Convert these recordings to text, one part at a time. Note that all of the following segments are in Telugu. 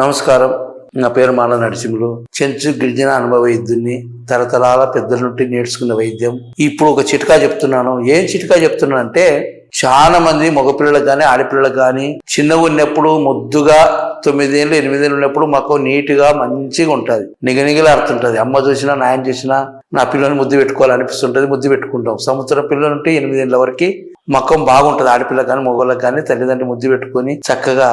నమస్కారం. నా పేరు మాల నరసింహులు. చెంచు గిరిజన అనుభవ వైద్యుని తరతరాల పెద్దల నుండి నేర్చుకున్న వైద్యం. ఇప్పుడు ఒక చిట్కా చెప్తున్నాను. ఏం చిట్కా చెప్తున్నాను అంటే చాలా మంది మగపిల్లలకు కానీ ఆడపిల్లలకు కానీ చిన్నగా ఉన్నప్పుడు ముద్దుగా తొమ్మిదేళ్ళు ఎనిమిదేళ్ళు ఉన్నప్పుడు మాకు నీట్గా మంచిగా ఉంటుంది. నిగనిగలాడుతుంటుంది. అమ్మ చూసినా నాయన చూసినా నా పిల్లని ముద్దు పెట్టుకోవాలనిపిస్తుంటుంది ముద్దు పెట్టుకుంటాం. సంవత్సరం పిల్లలు ఉంటే ఎనిమిదేళ్ళ వరకు మక్కం బాగుంటుంది. ఆడపిల్లకి కానీ మగవాళ్ళకి కానీ తల్లిదండ్రులు ముద్దు పెట్టుకొని చక్కగా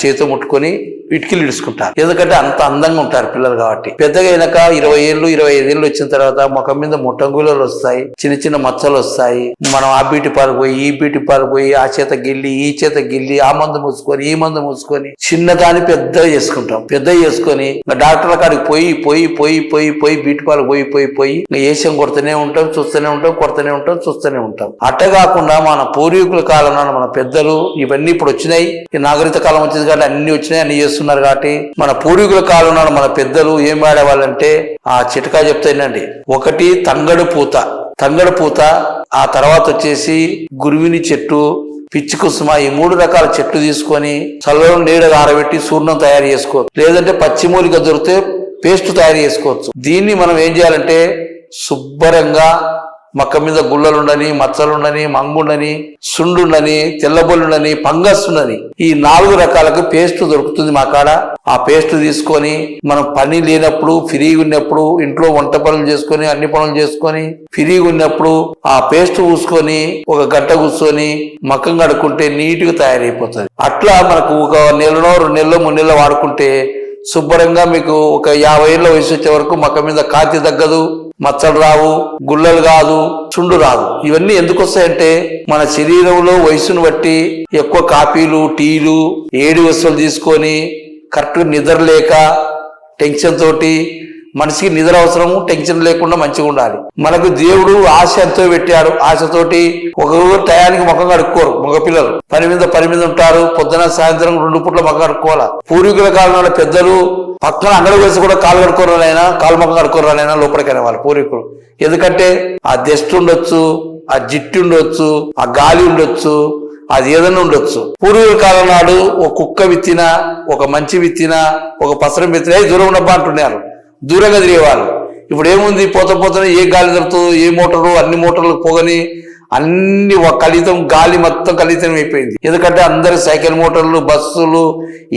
చేతితో ముట్టుకొని ఇటుకలు ఇడుచుకుంటారు. ఎందుకంటే అంత అందంగా ఉంటారు పిల్లలు కాబట్టి. పెద్దగా అయినాక ఇరవై ఏళ్ళు ఇరవై ఏళ్ళు వచ్చిన తర్వాత ముఖం మీద ముట్టంగులు వస్తాయి చిన్న చిన్న మచ్చలు వస్తాయి. మనం ఆ బీటి పాలు పోయి ఈ బీటి పాలు పోయి ఆ చేత గిల్లి ఈ చేత గిల్లి ఆ మందు మూసుకొని ఈ మందు మూసుకొని చిన్నదాన్ని పెద్దగా చేసుకుంటాం. పెద్ద చేసుకొని డాక్టర్ల కాడికి పోయి పోయి పోయి పోయి పోయి బీటి పాలు పోయి పోయి పోయి ఇంకా ఏషం కొడుతూనే ఉంటాం చూస్తూనే ఉంటాం కొడుతూనే ఉంటాం చూస్తూనే ఉంటాం. అట్ట కాకుండా మన పూర్వీకుల కాలంలో మన పెద్దలు ఇవన్నీ ఇప్పుడు వచ్చినాయి. ఈ నాగరిక కాలం వచ్చింది కాబట్టి అన్ని వచ్చినాయి అన్ని చేస్తున్నారు కాబట్టి మన పూర్వీకుల కాలంలో మన పెద్దలు ఏం వాడేవాళ్ళంటే ఆ చిటకా చెప్తానండి ఒకటి తంగడు పూత. తంగడు పూత ఆ తర్వాత వచ్చేసి గురువిని చెట్టు పిచ్చి కుసుమ ఈ మూడు రకాల చెట్లు తీసుకొని చల్లలో నీడగా ఆరబెట్టి సూర్ణం తయారు చేసుకోవచ్చు. లేదంటే పచ్చిమూలిక దొరికితే పేస్ట్ తయారు చేసుకోవచ్చు. దీన్ని మనం ఏం చేయాలంటే శుభ్రంగా మక్క మీద గుళ్ళలుండని మచ్చలుండని మంగుండని సుండుండని తెల్లబొల్లుండని ఫంగస్ ఉండని ఈ నాలుగు రకాలకు పేస్ట్ దొరుకుతుంది మా కాడ. ఆ పేస్ట్ తీసుకొని మనం పని లేనప్పుడు ఫ్రీగా ఉన్నప్పుడు ఇంట్లో వంట పనులు చేసుకొని అన్ని పనులు చేసుకొని ఫ్రీగా ఉన్నప్పుడు ఆ పేస్ట్ పూసుకొని ఒక గంట కూర్చొని మక్కం కడుక్కుంటే నీట్గా తయారైపోతుంది. అట్లా మనకు ఒక నెలలో రెండు నెలలో మూడు నెలలు వాడుకుంటే శుభ్రంగా మీకు ఒక యాభై ఏళ్ళ వయసు వచ్చే వరకు మక్క మీద కాతి తగ్గదు. మచ్చలు రావు గుల్లలు కాదు చుండు రాదు. ఇవన్నీ ఎందుకు వస్తాయంటే మన శరీరంలో వయసును బట్టి ఎక్కువ కాపీలు టీలు ఏడు వస్తువులు తీసుకొని కరెక్ట్గా నిద్ర లేక టెన్షన్ తోటి మనిషికి నిద్ర అవసరము టెన్షన్ లేకుండా మంచిగా ఉండాలి. మనకు దేవుడు ఆశ ఎంతో పెట్టాడు. ఆశతోటి ఒక టయానికి ముఖం కడుక్కోరు మగపిల్లలు. పని మీద పని మీద ఉంటారు. పొద్దున సాయంత్రం రెండు పూట్ల ముఖం కడుక్కోవాలి? పూర్వీకుల కాలంలో పెద్దలు పక్కన అంగడి వేసి కూడా కాలు కడుకోరాలైనా కాలు మొక్క కడుకోరాలైనా లోపలికైనా వాళ్ళు పూర్వీకులు. ఎందుకంటే ఆ దెస్ట్ ఉండొచ్చు ఆ జిట్టు ఉండొచ్చు ఆ గాలి ఉండొచ్చు అది ఏదైనా ఉండొచ్చు. పూర్వీకుల కాలం నాడు ఒక కుక్క విత్తిన ఒక మంచి విత్తిన ఒక పసరం విత్తిన దూరం ఉండబ్బా అంటున్నారు దూరంగా తిరిగేవాళ్ళు. ఇప్పుడు ఏముంది? పోత పోతనే ఏ గాలి దొరుకుతుంది ఏ మోటారు అన్ని మోటార్లు పోగని అన్ని ఒక కలితం గాలి మొత్తం కలితం అయిపోయింది. ఎందుకంటే అందరు సైకిల్ మోటార్లు బస్సులు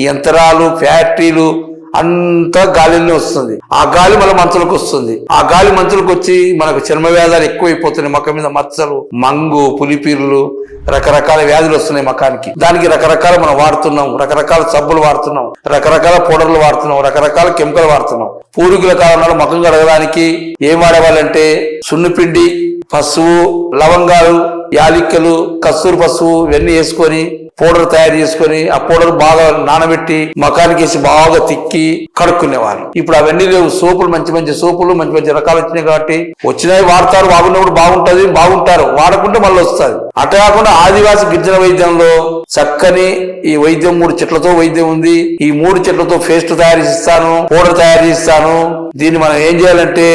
యంత్రాలు ఫ్యాక్టరీలు అంతా గాలిలోనే వస్తుంది. ఆ గాలి మన మంచులకు వస్తుంది. ఆ గాలి మంచులకు వచ్చి మనకు చర్మ వ్యాధాలు ఎక్కువైపోతున్నాయి. మొక్క మీద మచ్చలు మంగు పులిపీర్లు రకరకాల వ్యాధులు వస్తున్నాయి మకానికి. దానికి రకరకాల మనం వాడుతున్నాం. రకరకాల సబ్బులు వాడుతున్నాం. రకరకాల పౌడర్లు వాడుతున్నాం. రకరకాల కెమికల్ వాడుతున్నాం. పూర్వీకుల కాలంలో మకం కడగడానికి ఏం వాడేవాళ్ళంటే సున్నిపిండి పసుపు లవంగాలు యాలిక్కలు కస్తూరు పసుపు ఇవన్నీ వేసుకొని పౌడర్ తయారు చేసుకొని ఆ పౌడర్ బాగా నానబెట్టి మకానికి వేసి బాగా తిక్కి కడుక్కునేవాళ్ళు ఇప్పుడు అవన్నీ లేవు. సోపులు మంచి మంచి సోపులు మంచి మంచి రకాలు వచ్చినాయి కాబట్టి వచ్చినాయి వాడతారు. బాగున్నప్పుడు బాగుంటది బాగుంటారు. వాడకుంటే మళ్ళీ వస్తుంది. అట్లా కాకుండా ఆదివాసి గిరిజన వైద్యంలో చక్కని ఈ వైద్యం మూడు చెట్లతో వైద్యం ఉంది. ఈ మూడు చెట్లతో పేస్ట్ తయారు చేస్తాను పౌడర్ తయారు చేస్తాను. దీన్ని మనం ఏం చేయాలంటే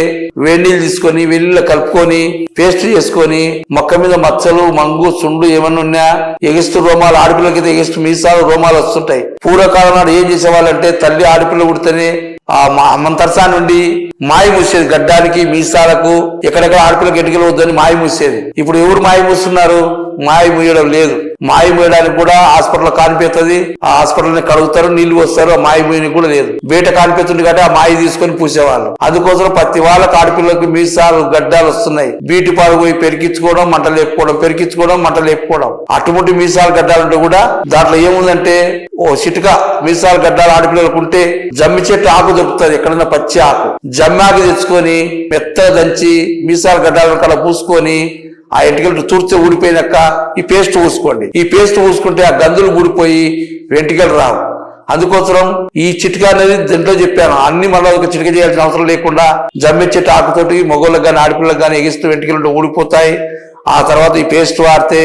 వేడి నీళ్ళు తీసుకొని వెన్నీళ్ళు కలుపుకొని పేస్ట్ చేసుకొని మొక్క మీద మచ్చలు మంగు సుండు ఏమన్నా ఉన్నా ఎగిస్తు రోమాలు ఆడపిల్లకి ఎగిస్తూ మీసాలు రోమాలు వస్తుంటాయి. పూర్వకాలం నాడు ఏం చేసేవాళ్ళంటే తల్లి ఆడపిల్ల పుడితేనే ఆ మా- మంతర్సా నుండి మాయ మూసేది. గడ్డానికి మీసాలకు ఎక్కడెక్కడ ఆడపిల్ల ఎటుకలు వద్దని మాయ మూసేది. ఇప్పుడు ఎవరు మాయ మూస్తున్నారు? మాయ మూయడం లేదు. మాయమేయడానికి కూడా హాస్పిటల్ కానిపెత్తది. ఆ హాస్పిటల్ కడుగుతారు నీళ్ళు వస్తారు ఆ మాయ కూడా లేదు. బయట కానిపెత్తుంది కాబట్టి ఆ మాయ తీసుకొని పూసేవాళ్ళు. అందుకోసం ప్రతి వాళ్ళ కాడిపిల్లలకు మీసాలు గడ్డాలు వస్తున్నాయి. బీటి పాలు పోయి పెరికించుకోవడం మంట లేపుకోవడం పెరికించుకోవడం మంట లేపుకోవడం. అటువంటి మీసాలు గడ్డాలంటే కూడా దాంట్లో ఏముందంటే ఓ చిటుక మీసాలు గడ్డాలు ఆడపిల్లలకు ఉంటే జమ్మి చెట్టు ఆకు దొరుకుతుంది. ఎక్కడన్నా పచ్చి ఆకు. జమ్మి ఆకు తెచ్చుకొని మెత్తగా దంచి మీసాలు గడ్డాలను కల పూసుకొని ఆ ఎంటికలు తూర్చే ఊడిపోయినాక ఈ పేస్ట్ పూసుకోండి ఈ పేస్ట్ పూసుకుంటే ఆ గందులు ఊడిపోయి వెంటికలు రావు. అందుకోసం ఈ చిట్కా అనేది దీంట్లో చెప్పాను. అన్ని మళ్ళీ ఒక చిటిక చేయాల్సిన అవసరం లేకుండా జమ్మి చెట్టు ఆకుతోటి మగోళ్ళకి కానీ ఆడపిల్లలకు కానీ ఎగిస్తూ వెంటికలు ఊడిపోతాయి. ఆ తర్వాత ఈ పేస్ట్ వాడితే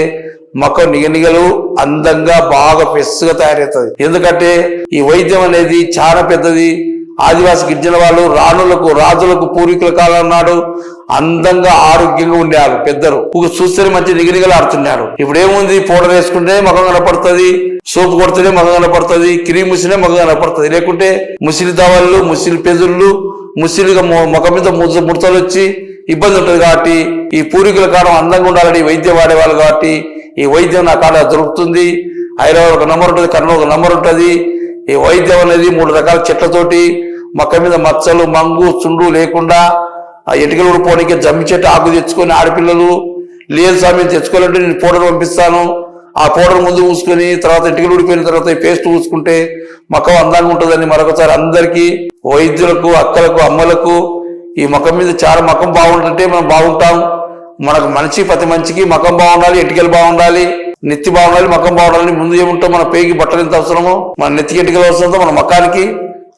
మొక్క నిగనిగలు అందంగా బాగా ఫ్రెష్గా తయారవుతుంది. ఎందుకంటే ఈ వైద్యం అనేది చాలా పెద్దది. ఆదివాసి గిరిజన వాళ్ళు రాణులకు రాజులకు పూర్వీకుల కాలం నాడు అందంగా ఆరోగ్యంగా ఉండేవారు పెద్దలు. ఒక చూస్తేనే మంచి నిగిరిగలు ఇప్పుడు ఏముంది పౌడర్ వేసుకుంటే మగం కనపడుతుంది సోపు కొడితేనే మగం కనపడుతుంది క్రీమ్ ముసినే మగం కనపడుతుంది. లేకుంటే ముసిలి దవాళ్ళు ముసిలి పెదుళ్ళు ముసిలిగా మొఖం ముఖం మీద ముద్ద ముడతలు వచ్చి ఇబ్బంది ఉంటుంది కాబట్టి ఈ పూర్వీకుల కాలం అందంగా ఉండాలని వైద్యం వాడేవాళ్ళు కాబట్టి ఈ వైద్యం నా కాడ దొరుకుతుంది. హైదరాబాద్ ఒక నంబర్ ఉంటుంది కర్నూలు ఒక నంబర్ ఉంటుంది. ఈ వైద్యం అనేది మూడు రకాల చెట్లతోటి మొక్క మీద మచ్చలు మంగు చుండు లేకుండా ఆ ఇటుకలు ఊడిపోవడానికి జమ్మి చెట్టు ఆకు తెచ్చుకొని ఆడపిల్లలు లేదు స్వామి తెచ్చుకోవాలంటే నేను పౌడర్ పంపిస్తాను. ఆ పౌడర్ ముందు పూసుకొని తర్వాత ఇటుకలు ఊడిపోయిన తర్వాత పేస్ట్ పూసుకుంటే మొక్క అందంగా ఉంటుందని మరొకసారి అందరికీ వైద్యులకు అక్కలకు అమ్మలకు ఈ ముఖం మీద చాలా ముఖం బాగుంటుంటే మనం బాగుంటాం. మనకు మనిషి ప్రతి మనిషికి ముఖం బాగుండాలి ఇటుకలు బాగుండాలి నెత్తి బాగుండాలి ముఖం బాగుండాలి. ముందు ఏముంటాం? మన పేగి బట్టలు ఎంత అవసరమో మన నెత్తికి ఇటుకలు అవసరంతో మన ముఖానికి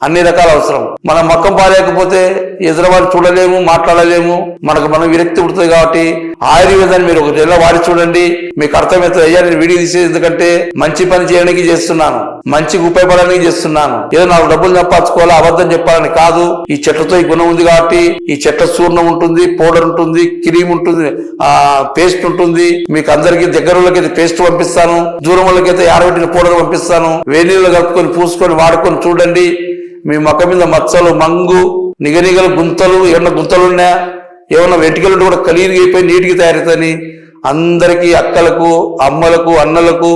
అన్ని రకాల అవసరం. మన మక్కం పారేయకపోతే ఎదురవారు చూడలేము మాట్లాడలేము. మనకు మనం విరక్తి పుడుతుంది కాబట్టి ఆయుర్వేదాన్ని మీరు ఒక నెల వాడి చూడండి. మీకు అర్థమవుతుంది అయ్యా నేను వీడియో తీసేది ఎందుకంటే మంచి పని చేయడానికి చేస్తున్నాను. మంచికి ఉపయోగపడడానికి చేస్తున్నాను. ఏదో నాకు డబ్బులు సంపాదించుకోవాలా అబద్ధం చెప్పాలని కాదు. ఈ చెట్లతో ఈ గుణం ఉంది కాబట్టి ఈ చెట్ల చూర్ణం ఉంటుంది పౌడర్ ఉంటుంది క్రీమ్ ఉంటుంది ఆ పేస్ట్ ఉంటుంది. మీకు అందరికి దగ్గర వాళ్ళకైతే పేస్ట్ పంపిస్తాను. దూరం వాళ్ళకైతే ఆరబెట్టిన పౌడర్ పంపిస్తాను. వేణీళ్ళు కలుపుకొని పూసుకొని వాడుకొని చూడండి. మీ మొక్క మీద మచ్చలు మంగు నిగనిగల గుంతలు ఏమన్నా గుంతలు ఉన్నాయా ఏమన్నా వెంటికలు కూడా కలిగి అయిపోయి నీటికి తయారవుతాయని అందరికీ అక్కలకు అమ్మలకు అన్నలకు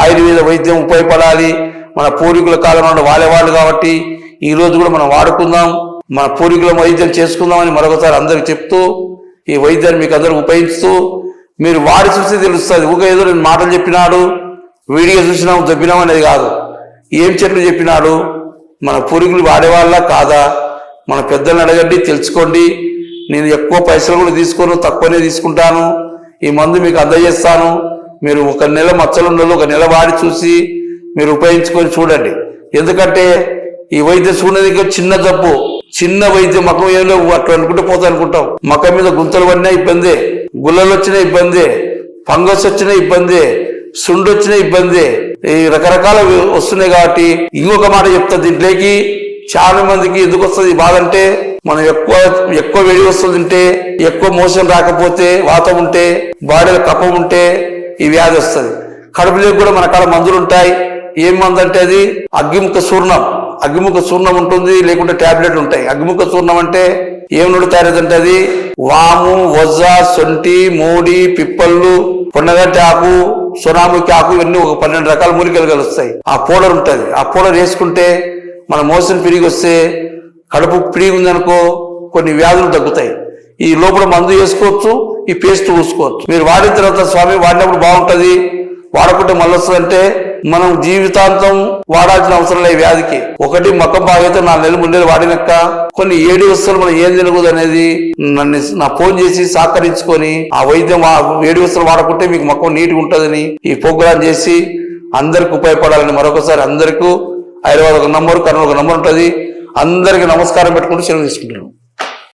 ఆయుర్వేద వైద్యం ఉపయోగపడాలి. మన పూర్వీకుల కాలం నుండి వాడేవాళ్ళు కాబట్టి ఈ రోజు కూడా మనం వాడుకుందాం. మన పూర్వీకుల వైద్యం చేసుకుందామని మరొకసారి అందరికి చెప్తూ ఈ వైద్యాన్ని మీకు అందరూ ఉపయోగిస్తూ మీరు వాడి చూస్తే తెలుస్తుంది. ఊగా ఏదో నేను మాటలు చెప్పినాడు వీడియో చూసినాం దబ్బినాం అనేది కాదు. ఏం చెట్లు చెప్పినాడు మన పూర్వీకులు వాడేవాళ్ళ కాదా? మన పెద్దలను అడగండి తెలుసుకోండి. నేను ఎక్కువ పైసలు కూడా తీసుకోను తక్కువనే తీసుకుంటాను. ఈ మందు మీకు అందజేస్తాను. మీరు ఒక నెల మచ్చలుండలు ఒక నెల వాడి చూసి మీరు ఉపయోగించుకొని చూడండి. ఎందుకంటే ఈ వైద్యం చూడడానికి ఇంకా చిన్న జబ్బు చిన్న వైద్యం మకం ఏం లేవు అట్లా అనుకుంటే పోతా అనుకుంటాం. మకం మీద గుంతలు పడినా ఇబ్బందే గుల్లలు వచ్చినా ఇబ్బందే ఫంగస్ వచ్చినా ఇబ్బందే సుండు వచ్చిన ఇబ్బంది. ఈ రకరకాల వస్తున్నాయి కాబట్టి ఇంకొక మాట చెప్తా దీంట్లోకి చాలా మందికి ఎందుకు వస్తుంది బాధ అంటే మనం ఎక్కువ ఎక్కువ వేడి వస్తుంది తింటే ఎక్కువ మోషన్ రాకపోతే వాతం ఉంటే బాడీలో కఫం ఉంటే ఈ వ్యాధి వస్తుంది. కడుపులోకి కూడా మన కాడ మందులు ఉంటాయి. ఏం మందు అంటే అది? అగ్గిముఖ చూర్ణం అగ్గిముఖ చూర్ణం ఉంటుంది లేకుంటే ట్యాబ్లెట్ ఉంటాయి. అగ్గిముఖ చూర్ణం అంటే ఏం నుండి తయారైందంటే అది? వాము వజ్జ సొంటి మూడి పిప్పళ్ళు పొన్నగంటి ఆకు సోనాముఖి ఆకు ఇవన్నీ ఒక పన్నెండు రకాల మూలికలు కలుస్తాయి. ఆ పౌడర్ ఉంటుంది. ఆ పౌడర్ వేసుకుంటే మన మోసం పిరిగి వస్తే కడుపు పిరిగి ఉందనుకో కొన్ని వ్యాధులు తగ్గుతాయి. ఈ లోపల మందు వేసుకోవచ్చు ఈ పేస్ట్ పూసుకోవచ్చు. మీరు వాడిన తర్వాత స్వామి వాడినప్పుడు బాగుంటుంది. వాడకుంటే మళ్ళీ వస్తుందంటే మనం జీవితాంతం వాడాల్సిన అవసరం లేదు వ్యాధికి. ఒకటి మొక్క బాగైతే నా నెల ముందే వాడినక్క. కొన్ని ఏడు వస్తువులు మనం ఏం తినకూడదు అనేది నన్ను నా ఫోన్ చేసి సహకరించుకొని ఆ వైద్యం ఏడు వస్తువులు వాడకుంటే మీకు మొక్క నీట్గా ఉంటుందని ఈ ప్రోగ్రాం చేసి అందరికి ఉపయోగపడాలని మరొకసారి అందరికీ హైదరాబాద్ ఒక నంబర్ కర్నూలు ఒక నంబర్ ఉంటుంది. అందరికి నమస్కారం పెట్టుకుంటూ సెలవు తీసుకుంటున్నాను.